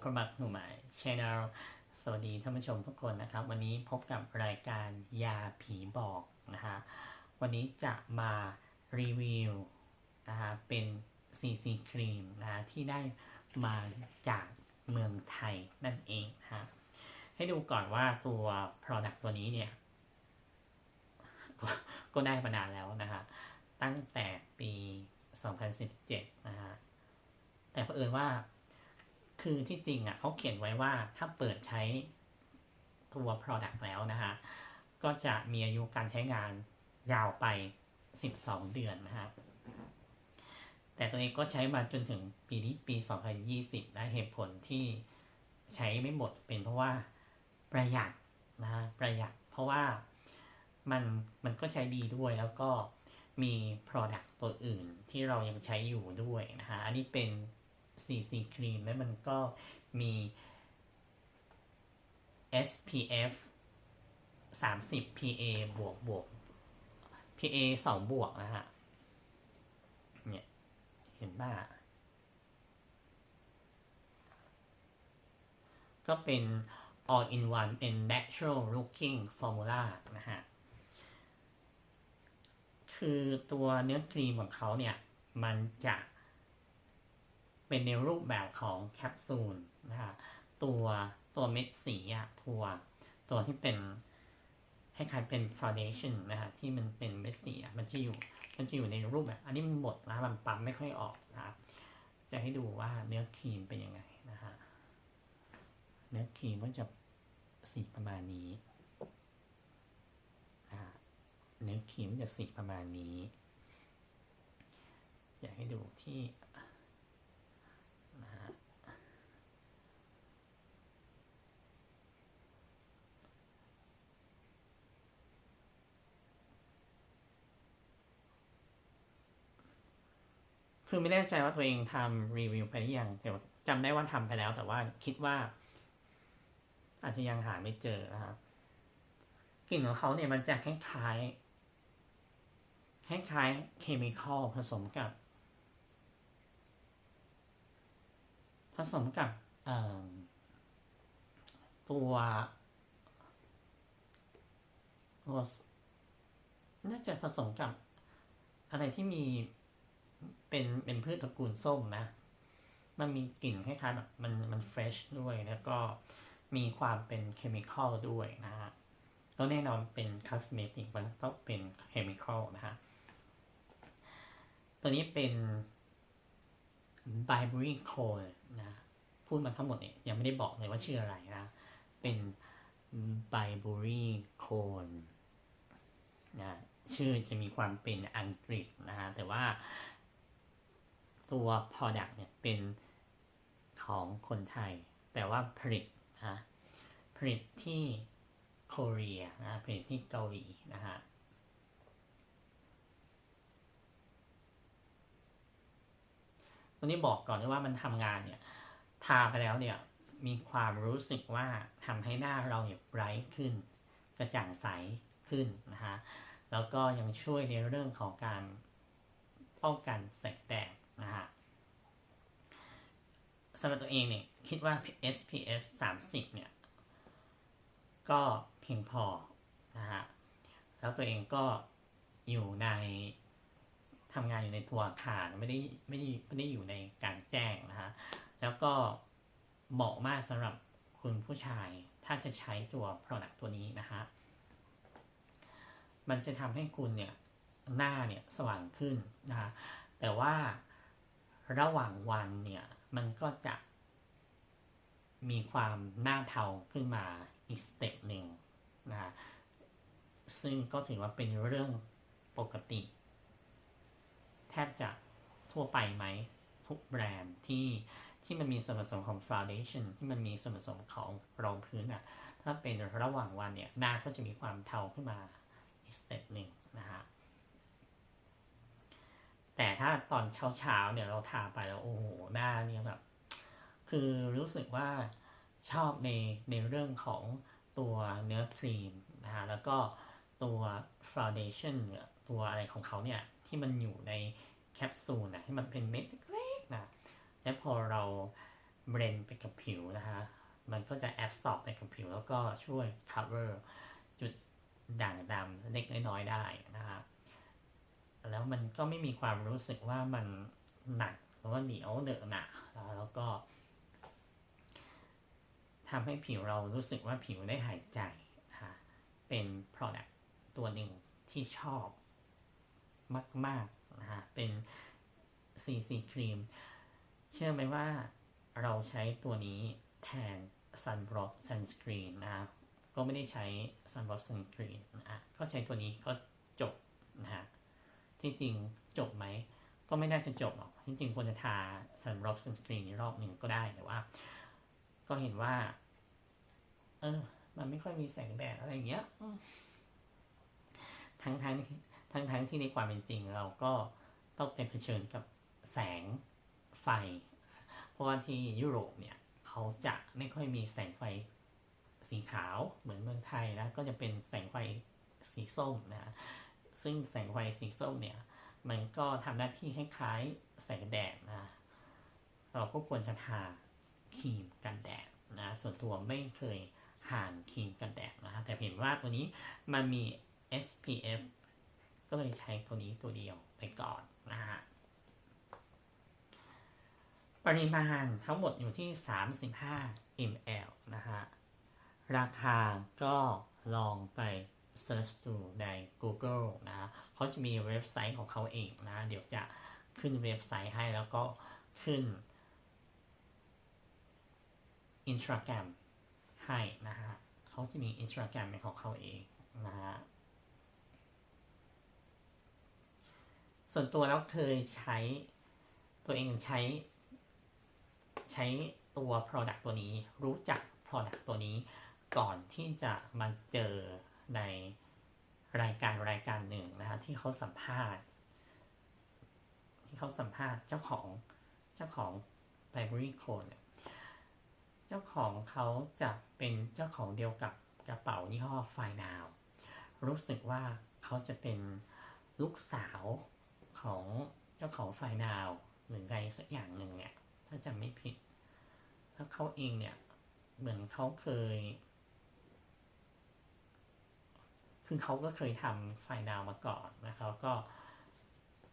Hi guys welcome back to my channel สวัสดีท่านผู้ชมทุกคนนะครับ วันนี้พบกับรายการยาผีบอกนะฮะวันนี้จะมารีวิวนะฮะเป็น CC ครีมนะฮะที่ได้มาจากเมืองไทยนั่นเองนะฮะให้ดูก่อนว่าตัว Product ตัวนี้เนี่ย ก็ก็ได้มานานแล้วนะฮะตั้งแต่ปี 2017 นะฮะแต่เผอิญว่า คือที่จริงอะเขาเขียนไว้ว่าถ้าเปิดใช้ตัว Product แล้วนะฮะ ก็จะมีอายุการใช้งานยาวไป 12 เดือนนะฮะ แต่ตัวเองก็ใช้มาจนถึงปีนี้ปี 2020 นะเหตุผลที่ใช้ไม่หมดเป็นเพราะว่าประหยัดนะฮะประหยัดเพราะว่ามันมันก็ใช้ดีด้วยแล้วก็มี Product ตัวอื่นที่เรายังใช้อยู่ด้วยนะฮะ อันนี้เป็น CC ครีมแล้วมันก็มี SPF 30 PA บวกบวก PA 2 บวกนะฮะ เนี่ย เห็นป่ะ ก็เป็น all in one เป็น natural looking formula นะฮะ คือตัวเนื้อครีมของเขาเนี่ย มันจะ เป็นในรูปแบบของแคปซูลนะฮะตัวตัวเม็ดสีอะตัวตัวที่เป็นให้คล้ายเป็น foundation นะฮะที่มันเป็นเม็ดสีอะมันจะอยู่มันจะอยู่ในรูปแบบ อันนี้มันหมดนะมันปั๊มไม่ค่อยออกนะจะให้ดูว่าเนื้อครีมเป็นยังไงนะฮะเนื้อครีมก็จะสีประมาณนี้นะะเนื้อครีมจะสีประมาณนี้ อยากให้ดูที่ คือไม่แน่ใจว่าตัวเองทำรีวิวไปหรือยังแต่ว่าจำได้ว่าทำไปแล้ว แต่ว่าคิดว่า อาจจะยังหาไม่เจอนะครับกลิ่นของเขาเนี่ยมันจะคล้ายๆคล้ายๆเคมีคอลผสมกับ ผสมกับเอ่อตัวตัวน่าจะผสมกับอะไรที่มี เป็นเป็นพืชตระกูลส้มนะ มันมีกลิ่นคล้ายๆแบบมันมันเฟรชด้วยแล้วก็มีความเป็นเคมีคอลด้วยนะฮะแล้วแน่นอนเป็นคอสเมติกมันต้องเป็นเคมีคอลนะฮะตัวนี้เป็น b i b r y Code นะ พูดมาทั้งหมดเนี่ยยังไม่ได้บอกเลยว่าชื่ออะไรนะ เป็น b i b r y Code นะชื่อจะมีความเป็นอังกฤษนะฮะแต่ว่า ตัว Product เนี่ยเป็นของคนไทย แต่ว่าผลิตนะผลิตที่เกาหลีนะผลิตที่เกาหลีนะฮะวันนี้บอกก่อนว่ามันทำงานเนี่ยทาไปแล้วเนี่ยมีความรู้สึกว่าทำให้หน้าเราเนี่ยไบรท์ขึ้น กระจ่างใสขึ้นนะฮะแล้วก็ยังช่วยในเรื่องของการป้องกันแสงแดด นะฮะสำหรับตัวเองเนี่ยคิดว่า SPF 30 เนี่ย ก็เพียงพอนะฮะแล้วตัวเองก็อยู่ในทำงานอยู่ในตัวอาคารไม่ได้ไม่ได้ไม่ได้อยู่ในการแจ้งนะฮะแล้วก็เหมาะมากสำหรับคุณผู้ชายถ้าจะใช้ตัว Product ตัวนี้นะฮะมันจะทำให้คุณเนี่ยหน้าเนี่ยสว่างขึ้นนะฮะแต่ว่า ระหว่างวันเนี่ยมันก็จะมีความหน้าเทาขึ้นมาอีกสเต็ปหนึ่งนะซึ่งก็ถือว่าเป็นเรื่องปกติ แทบจะทั่วไปไหม ทุกแบรนด์ที่ที่มันมีส่วนผสมของ foundation ที่มันมีส่วนผสมของรองพื้นอะถ้าเป็นระหว่างวันเนี่ยหน้าก็จะมีความเทาขึ้นมาอีกสเต็ปหนึ่งนะฮะ แต่ถ้าตอนเช้าๆเนี่ยเราทาไปแล้วโอ้โหหน้าเนี่ยแบบ คือรู้สึกว่าชอบในในเรื่องของตัวเนื้อครีมนะฮะแล้วก็ตัว foundation เนี่ยตัวอะไรของเขาเนี่ย ที่มันอยู่ในแคปซูลนะที่มันเป็นเม็ดเล็กๆนะและพอเราเบรนไปกับผิวนะคะมันก็จะแอบสอบไปกับผิว แล้วก็ช่วย cover จุดด่างดำเล็กน้อยๆได้นะคะ แล้วมันก็ไม่มีความรู้สึกว่ามันหนักหรือว่าเหนียวเหนอะหนะแล้วก็ทำให้ผิวเรารู้สึกว่าผิวได้หายใจนะคะเป็น product ตัวหนึ่งที่ชอบมากๆนะฮะเป็น CC ครีม เชื่อไหมว่าเราใช้ตัวนี้แทน Sunblock Sunscreen นะก็ไม่ได้ใช้ Sunblock Sunscreen นะก็ใช้ตัวนี้ก็จบนะฮะ ที่จริงจบไหม ก็ไม่น่าจะจบหรอกที่จริงควรจะทา Sunblock Sunscreen อีกรอบหนึ่งก็ได้แต่ว่า ก็เห็นว่า เออ มันไม่ค่อยมีแสงแดดอะไรอย่างเงี้ยทั้งทั้งทั้งทั้งที่ในความเป็นจริงเราก็ต้องไปเผชิญกับแสงไฟ เพราะว่าที่ยุโรปเนี่ย เขาจะไม่ค่อยมีแสงไฟสีขาวเหมือนเมืองไทยนะก็จะเป็นแสงไฟสีส้มนะ ซึ่งแสงไฟสีส้มเนี่ย มันก็ทำหน้าที่คล้ายๆแสงแดดนะ เราก็ควรจะทาครีมกันแดดนะ ส่วนตัวไม่เคยห่านครีมกันแดดนะ แต่เห็นว่าตัวนี้มันมี SPF ก็เลยใช้ตัวนี้ตัวเดียวไปก่อนนะฮะปริมาณทั้งหมดอยู่ที่ 35 ml นะฮะ ราคาก็ลองไป search ดูใน Google นะ เขาจะมีเว็บไซต์ของเขาเองนะ เดี๋ยวจะขึ้นเว็บไซต์ให้แล้วก็ขึ้น Instagram ให้นะฮะเขาจะมี Instagram เป็นของเขาเองนะฮะส่วนตัวแล้วเคยใช้ตัวเองใช้ ใช้ตัว Product ตัวนี้ รู้จัก Product ตัวนี้ก่อนที่จะมาเจอใน รายการรายการหนึ่งนะฮะที่เขาสัมภาษณ์ ที่เขาสัมภาษณ์เจ้าของเจ้าของ Library Code เนี่ยเจ้าของเขาจะเป็นเจ้าของเดียวกับกระเป๋ายี่ห้อไฟนาวรู้สึกว่าเขาจะเป็นลูกสาวของเจ้าของไฟนาวหรือไงสักอย่างหนึ่งเนี่ย ถ้าจำไม่ผิด แล้วเขาเองเนี่ย เหมือนเขาเคย คือเขาก็เคยทำไฟนาวมาก่อนนะครับก็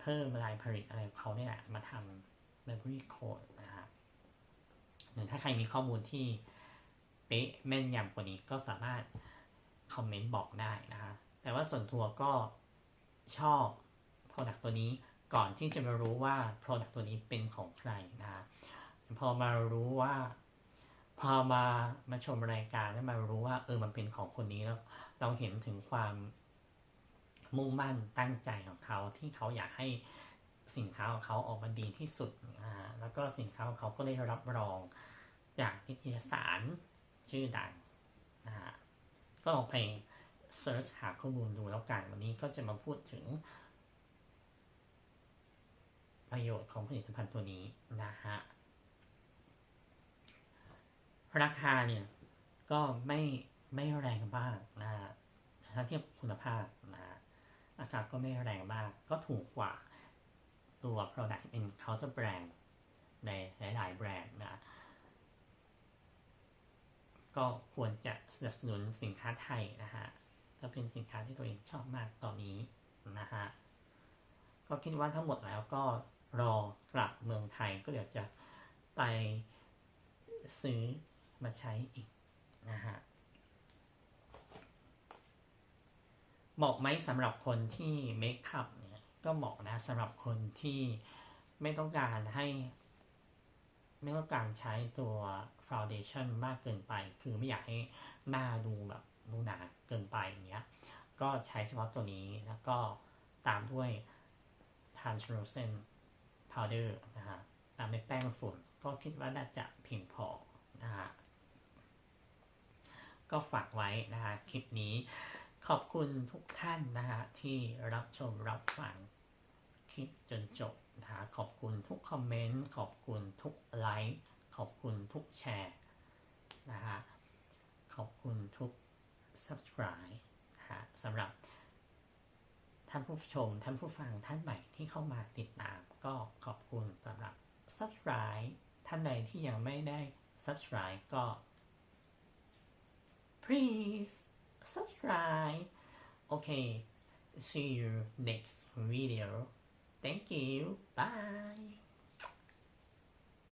เพิ่มลายผลิตอะไรเขาเนี่ยแหละมาทำ library code นะครับหรือถ้าใครมีข้อมูลที่เป๊ะแม่นยำกว่านี้ก็สามารถคอมเมนต์บอกได้นะคะแต่ว่าส่วนตัวก็ชอบ Product ตัวนี้ก่อนที่จะมารู้ว่า Product ตัวนี้เป็นของใครนะฮะพอมารู้ว่า พอมามาชมรายการแล้วมารู้ว่าเออมันเป็นของคนนี้แล้ว เราเห็นถึงความมุ่งมั่นตั้งใจของเขาที่เขาอยากให้สินค้าของเขาออกมาดีที่สุดนะฮะแล้วก็สินค้าของเขาก็ได้รับรองจากนิตยสารชื่อดังนะฮะก็ลองไปเซิร์ชหาข้อมูลดูแล้วกันวันนี้ก็จะมาพูดถึง ประโยชน์ของผลิตภัณฑ์ตัวนี้นะฮะราคาเนี่ยก็ไม่ ไม่แรงมากนะฮะถ้าเทียบคุณภาพนะฮะราคาก็ไม่แรงมาก ก็ถูกกว่าตัว Product เป็น counter brand ในหลาย ๆ แบรนด์นะ ก็ควรจะสนับสนุนสินค้าไทยนะฮะก็เป็นสินค้าที่ตัวเองชอบมากตอนนี้นะฮะ ก็คิดว่าทั้งหมดแล้วก็รอกลับเมืองไทยก็เดี๋ยวจะไปซื้อมาใช้อีกนะฮะ เหมาะไหมสำหรับคนที่เมคอัพเนี่ยก็เหมาะนะสำหรับคนที่ไม่ต้องการให้ ไม่ต้องการใช้ตัวฟาวเดชั่นมากเกินไป คือไม่อยากให้หน้าดูแบบดูหนาเกินไปอย่างเงี้ยก็ใช้เฉพาะตัวนี้แล้วก็ตามด้วย translucent powder นะฮะตามด้วยแป้งฝุ่นก็คิดว่าน่าจะเพียงพอนะฮะก็ฝากไว้นะฮะคลิปนี้ ขอบคุณทุกท่านนะฮะที่รับชมรับฟังคลิปจนจบนะฮะขอบคุณทุกคอมเมนต์ขอบคุณทุกไลค์ขอบคุณทุกแชร์นะฮะขอบคุณทุก subscribe นะฮะสำหรับท่านผู้ชม ท่านผู้ฟังท่านใหม่ที่เข้ามาติดตาม ก็ขอบคุณสำหรับ subscribe ทท่านใดที่ยังไม่ได้ subscribe ก็ please subscribe. Okay see you next video. Thank you. Bye